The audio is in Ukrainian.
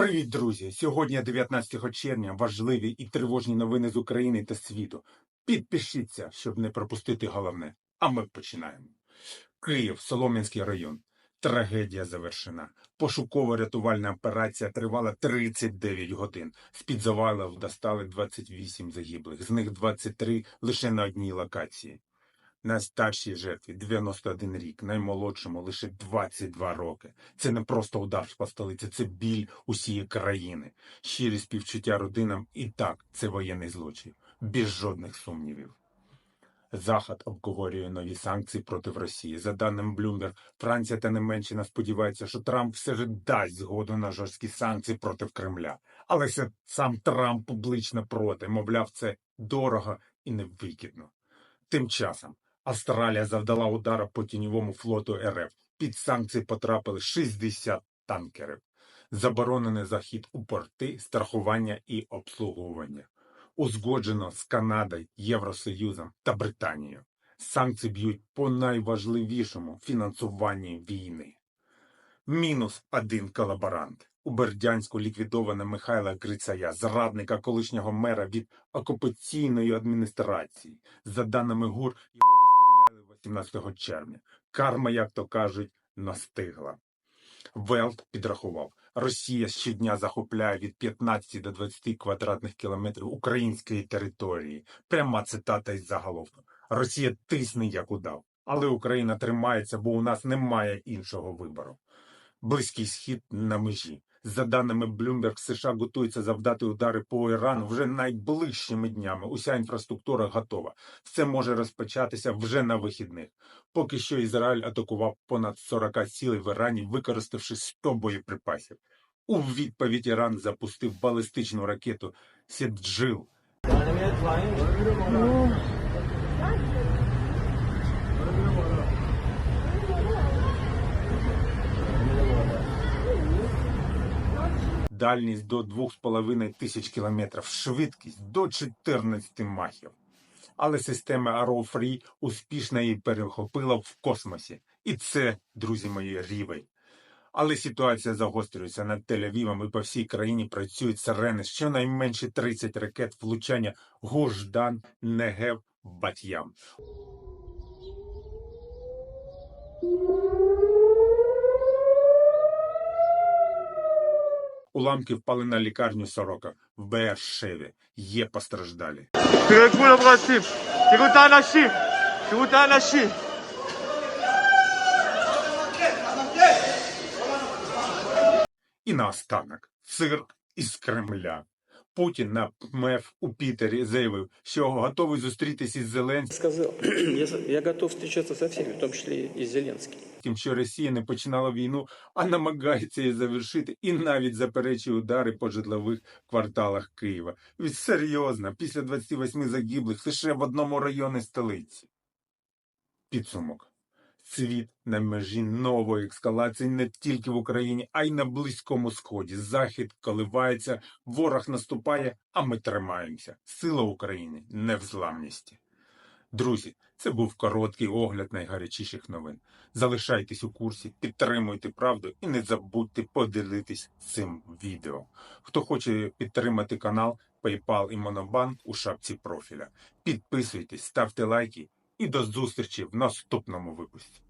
Привіт, друзі! Сьогодні 19 червня. Важливі і тривожні новини з України та світу. Підпишіться, щоб не пропустити головне. А ми починаємо. Київ, Солом'янський район. Трагедія завершена. Пошуково-рятувальна операція тривала 39 годин. З-під завалів достали 28 загиблих, з них 23 лише на одній локації. Найстаршій жертві 91 рік, наймолодшому лише 22 роки. Це не просто удар по столиці, це біль усієї країни. Щирі співчуття родинам і так це воєнний злочин, без жодних сумнівів. Захід обговорює нові санкції проти Росії. За даним Bloomberg, Франція та Німеччина сподіваються, що Трамп все ж дасть згоду на жорсткі санкції проти Кремля. Але це сам Трамп публічно проти, мовляв, це дорого і невигідно. Тим часом Австралія завдала удару по тіньовому флоту РФ. Під санкції потрапили 60 танкерів. Заборонений захід у порти, страхування і обслуговування. Узгоджено з Канадою, Євросоюзом та Британією. Санкції б'ють по найважливішому фінансуванні війни. Мінус один колаборант. У Бердянську ліквідовано Михайла Грицая, зрадника колишнього мера від окупаційної адміністрації. За даними ГУР, його розстріляли 18 червня. Карма, як то кажуть, настигла. Велт підрахував. Росія щодня захопляє від 15 до 20 квадратних кілометрів української території. Пряма цитата із заголовку. Росія тисне як удав. Але Україна тримається, бо у нас немає іншого вибору. Близький схід на межі. За даними Bloomberg, США готуються завдати удари по Ірану вже найближчими днями. Уся інфраструктура готова. Все може розпочатися вже на вихідних. Поки що Ізраїль атакував понад 40 цілей в Ірані, використавши 100 боєприпасів. У відповідь Іран запустив балістичну ракету Сєджил. Дальність до 2,5 тисяч кілометрів, швидкість до 14 махів. Але система Arrow Free успішно її перехопила в космосі. І це, друзі мої, рівень. Але ситуація загострюється над Тель-Авівом і по всій країні працюють сирени. Щонайменше 30 ракет влучання Гождан, Негев, Бат'ям. Уламки впали на лікарню сорока в Бершеві. Є постраждалі. І наостанок цирк із Кремля. Путін на МЕФ у Пітері заявив, що готовий зустрітися із Зеленським, сказал, я, я готов встречаться со всеми, в том числе и с Зеленским. що Росія не починала війну, а намагається її завершити, і навіть заперечує удари по житлових кварталах Києва. Від серйозно, після 28 загиблих лише в одному районі столиці. Підсумок. Світ на межі нової ескалації не тільки в Україні, а й на Близькому Сході. Захід коливається, ворог наступає, а ми тримаємося. Сила України невзламності. Друзі, це був короткий огляд найгарячіших новин. Залишайтесь у курсі, підтримуйте правду і не забудьте поділитись цим відео. Хто хоче підтримати канал, PayPal і Monobank у шапці профіля. Підписуйтесь, ставте лайки і до зустрічі в наступному випуску.